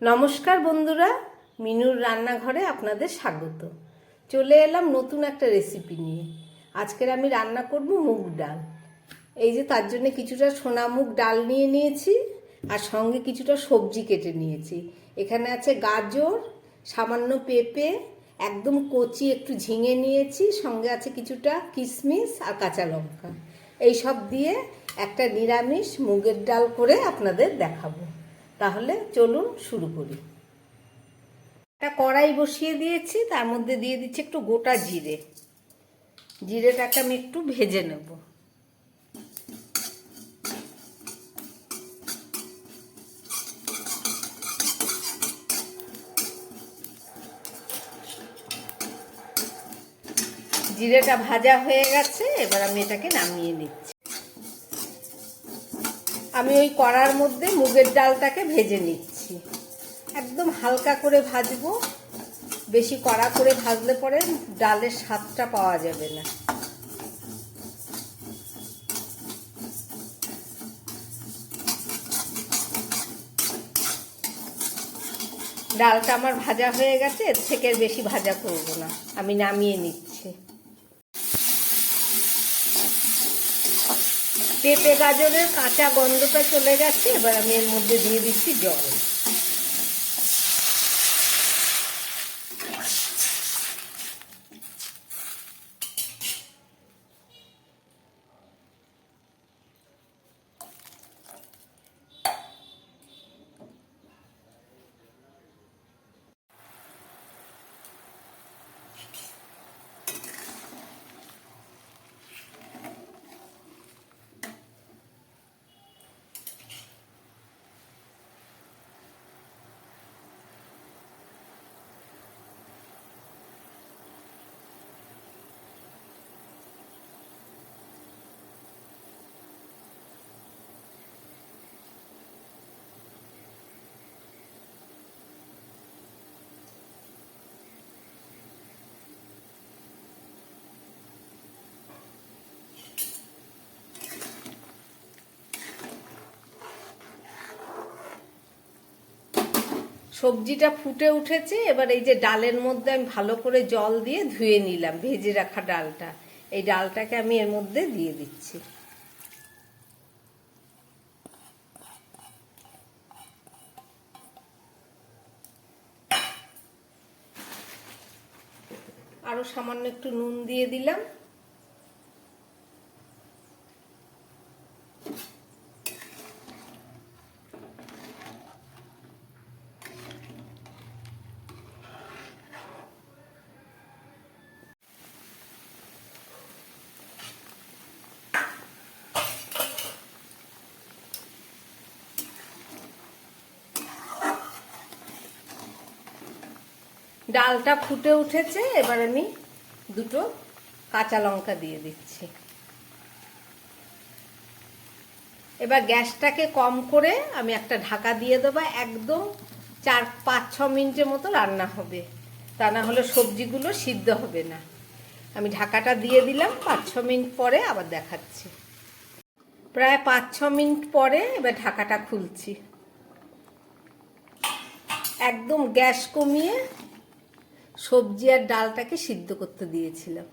নমস্কার বন্ধুরা, মিনুর রান্নাঘরে আপনাদের স্বাগত। চলে এলাম নতুন একটা রেসিপি নিয়ে। আজকের আমি রান্না করব মুগ ডাল। এই যে তার জন্য কিছুটা সোনা মুগ ডাল নিয়ে নিয়েছি, আর সঙ্গে কিছুটা সবজি কেটে নিয়েছি। এখানে আছে গাজর, সামান্য পেঁপে, একদম কচি একটু ঝিঙে নিয়েছি, সঙ্গে আছে কিছুটা কিশমিশ আর কাঁচা লঙ্কা। এই সব দিয়ে একটা নিরামিষ মুগের ডাল করে আপনাদের দেখাবো। তাহলে চলুন শুরু করি। একটা কড়াই বসিয়ে দিয়েছি, তার মধ্যে দিয়ে দিচ্ছি একটু গোটা জিরে। জিরেটাকে আমি একটু ভেজে নেব। জিরেটা ভাজা হয়ে গেছে, এবার আমি এটাকে নামিয়ে নিচ্ছি। আমি ওই কড়ার মধ্যে মুগের ডালটাকে ভেজে নিচ্ছি। একদম হালকা করে ভাজবো। বেশি কড়া করে ভাজলে পরে ডালের স্বাদটা পাওয়া যাবে না। ডালটা আমার ভাজা হয়ে গেছে, এর থেকে বেশি ভাজা করব না। আমি নামিয়ে নিচ্ছি। পেঁপে গাজরের কাঁচা গন্ধটা চলে গেছে এবার আমি এর মধ্যে দিয়ে দিচ্ছি জল। সবজিটা ফুটে উঠেছে, এবার এই যে ডালের মধ্যে আমি ভালো করে জল দিয়ে ধুয়ে নিলাম, ভেজে রাখা ডালটা। এই ডালটাকে আমি এর মধ্যে দিয়ে দিচ্ছি। আরও সামান্য একটু নুন দিয়ে দিলাম। ডালটা ফুটে উঠেছে, এবার আমি দুটো কাঁচা লঙ্কা দিয়ে দিচ্ছি। এবার গ্যাসটাকে কম করে আমি একটা ঢাকা দিয়ে দেবো, একদম চার, পাঁচ, ছ মিনিটের মতো রান্না হবে। তা না হলে সবজিগুলো সিদ্ধ হবে না। আমি ঢাকাটা দিয়ে দিলাম, পাঁচ, ছ মিনিট পরে আবার দেখাচ্ছি। প্রায় পাঁচ, ছ মিনিট পরে এবার ঢাকাটা খুলছি। একদম গ্যাস কমিয়ে সবজি আর ডালটাকে সিদ্ধ করতে দিয়েছিলাম।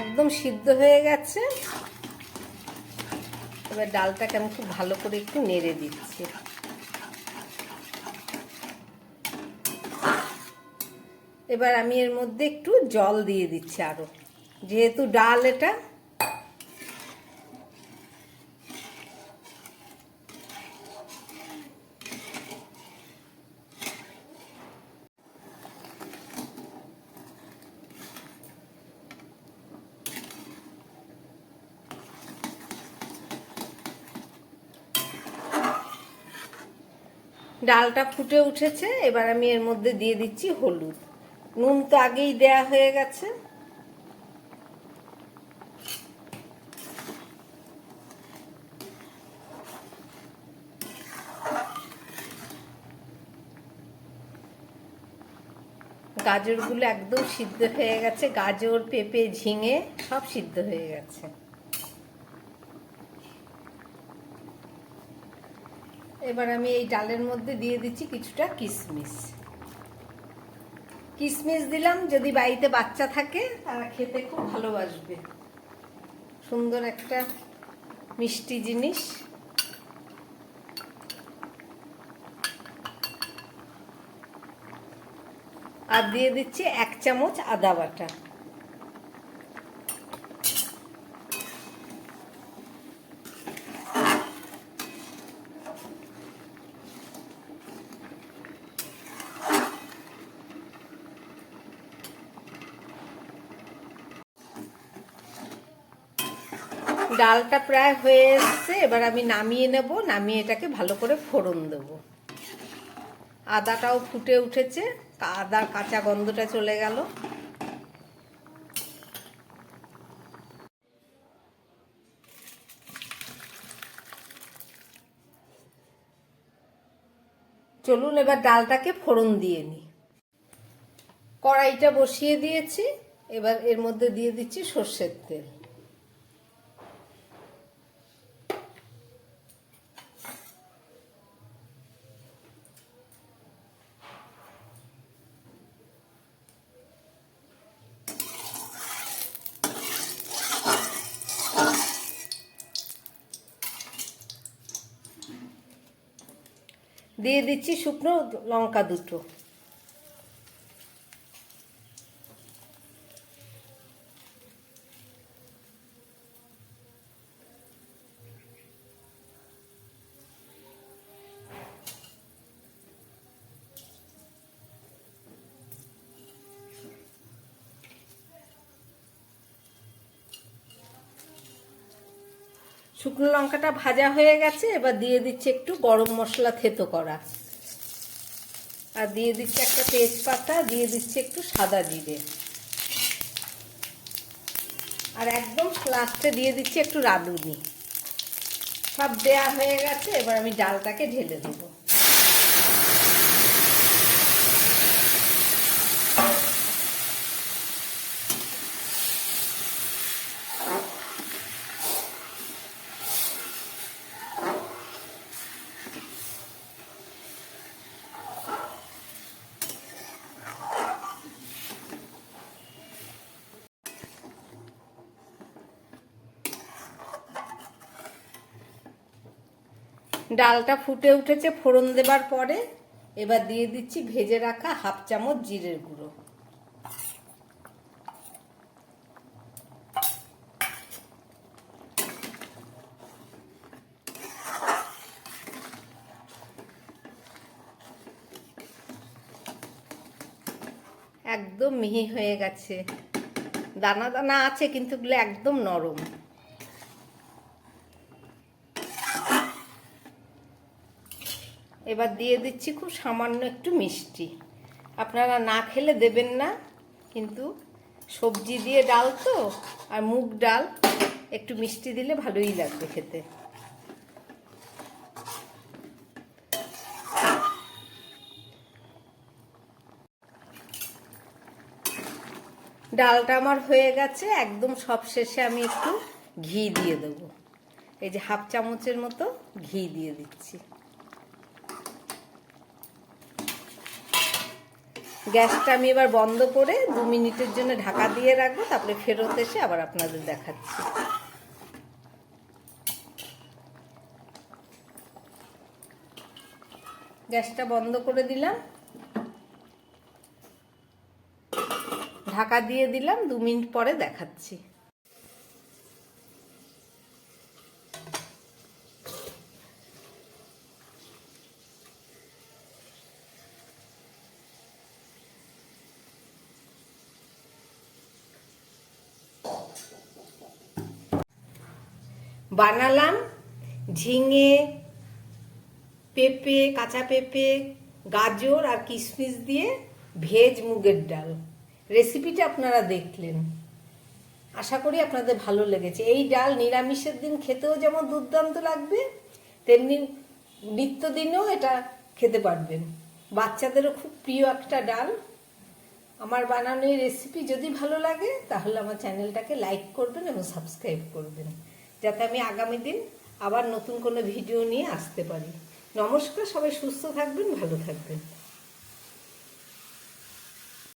একদম সিদ্ধ হয়ে গেছে। এবার ডালটাকে আমি খুব ভালো করে একটু নেড়ে দিচ্ছি। এবার আমি এর মধ্যে একটু জল দিয়ে দিচ্ছি আরও। যেহেতু ডাল এটা ডালটা ফুটে উঠেছে, এবার আমি এর মধ্যে দিয়ে দিচ্ছি হলুদ। নুন তো আগেই দেয়া হয়ে গেছে। গাজরগুলো একদম সিদ্ধ হয়ে গেছে, গাজর, পেঁপে, ঝিঙে সব সিদ্ধ হয়ে গেছে। এবার আমি এই ডালের মধ্যে দিয়ে দিচ্ছি কিছুটা কিশমিশ কিশমিশ দিলাম, যদি বাড়িতে বাচ্চা থাকে, তারা খেতে খুব ভালোবাসবে। সুন্দর একটা মিষ্টি জিনিস। আর দিয়ে দিচ্ছি এক চামচ আদা বাটা। ডালটা প্রায় হয়ে এসছে, এবার আমি নামিয়ে নেব, নামিয়ে এটাকে ভালো করে ফোড়ন দেব। আদাটাও ফুটে উঠেছে আদার কাঁচা গন্ধটা চলে গেল। চলুন এবার ডালটাকে ফোড়ন দিয়ে নিই কড়াইটা বসিয়ে দিয়েছি, এবার এর মধ্যে দিয়ে দিচ্ছি সর্ষের তেল। দিয়ে দিচ্ছি শুকনো লঙ্কা দুটো। শুকনো লঙ্কাটা ভাজা হয়ে গেছে, এবার দিয়ে দিচ্ছি একটু গরম মশলা থেতো করা। আর দিয়ে দিচ্ছি একটা তেজপাতা, দিয়ে দিচ্ছি একটু সাদা জিরে। আর একদম লাস্টে দিয়ে দিচ্ছি একটু রাঁধুনি। সব দেয়া হয়ে গেছে, এবার আমি ডালটাকে ঢেলে দেবো। ডালটা ফুটে উঠেছে, ফোড়ন দেবার পরে এবার দিয়ে দিচ্ছি ভেজে রাখা হাফ চামচ জিরের গুঁড়ো। একদম মিহি হয়ে গেছে। দানা দানা আছে, কিন্তু একদম নরম। এবার দিয়ে দিচ্ছি খুব সামান্য একটু মিষ্টি। আপনারা না খেলে দেবেন না, কিন্তু সবজি দিয়ে ডাল তো, আর মুগ ডাল, একটু মিষ্টি দিলে ভালোই লাগবে খেতে। ডালটা আমার হয়ে গেছে, একদম সব শেষে আমি একটু ঘি দিয়ে দেবো। এই যে হাফ চামচের মতো ঘি দিয়ে দিচ্ছি। গ্যাসটা আমি এবার বন্ধ করে দু মিনিটের জন্য ঢাকা দিয়ে রাখব, তারপরে ফেরত এসে আবার আপনাদের দেখাচ্ছি। গ্যাসটা বন্ধ করে দিলাম। ঢাকা দিয়ে দিলাম, দু মিনিট পরে দেখাচ্ছি। বানালাম, ঝিঙে, পেঁপে, কাঁচা পেঁপে, গাজর আর কিশমিশ দিয়ে ভেজ মুগের ডাল। রেসিপিটা আপনারা দেখলেন। আশা করি আপনাদের ভালো লেগেছে। এই ডাল নিরামিষের দিন খেতেও যেমন দুর্দান্ত লাগবে, তেমনি নিত্যদিনেও এটা খেতে পারবেন। বাচ্চাদেরও খুব প্রিয় একটা ডাল। আমার বানানো এই রেসিপি যদি ভালো লাগে, তাহলে আমার চ্যানেলটাকে লাইক করবেন এবং সাবস্ক্রাইব করবেন। যাতে আমি আগামী দিন আবার নতুন কোনো ভিডিও নিয়ে আসতে পারি। নমস্কার, সবাই সুস্থ থাকবেন, ভালো থাকবেন।